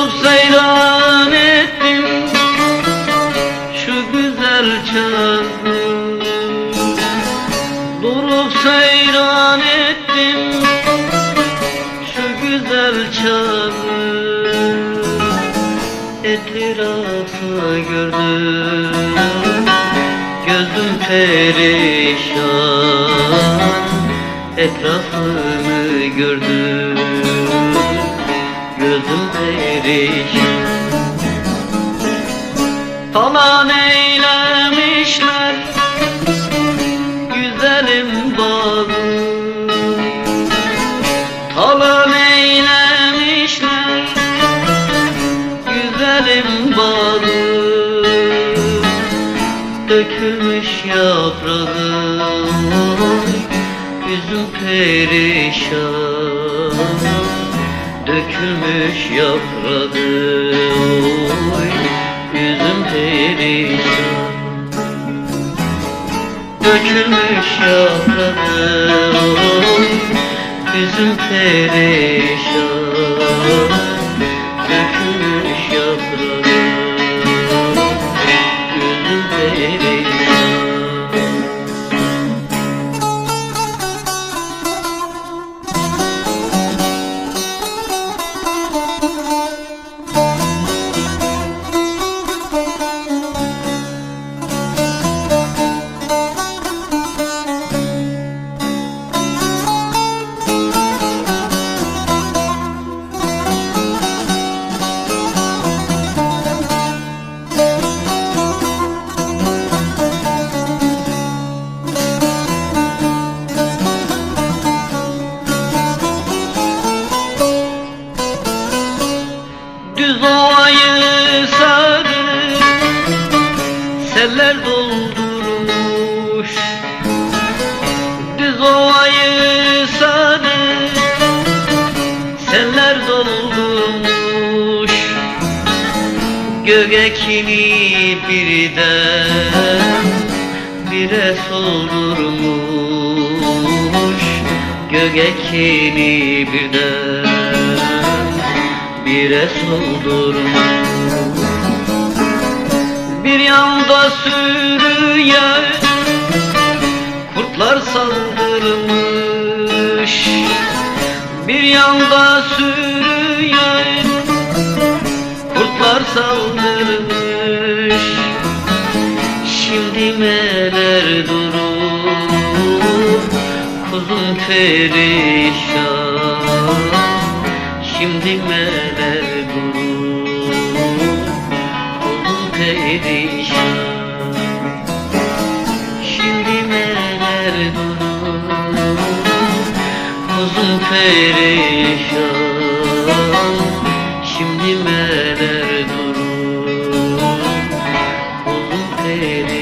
Durup seyran ettim Şu güzel çağrı Durup seyran ettim Şu güzel çağrı Etrafa gördüm Gözüm perişan. Etrafımı gördüm. Gözüm perişan Talan eylemişler Güzelim bağı Talan eylemişler Güzelim bağı Dökülmüş yaprağı Yüzüm perişan Dökülmüş yaprağı. Oy, Yüzüm perişan Dökülmüş yaprağı. Oy, Yüzüm perişan Seller doldurmuş. Düz ovayı sarı Seller doldurmuş. Göğekini birden Bire soldurmuş. Göğekini birden bire soldurmuş Bir yanda sürüye kurtlar saldırmış. Bir yanda sürüye kurtlar saldırmış. Şimdi meler durur. Kuzum perişan. Şimdi meler perişan. Şimdi meler durur Oldum perişan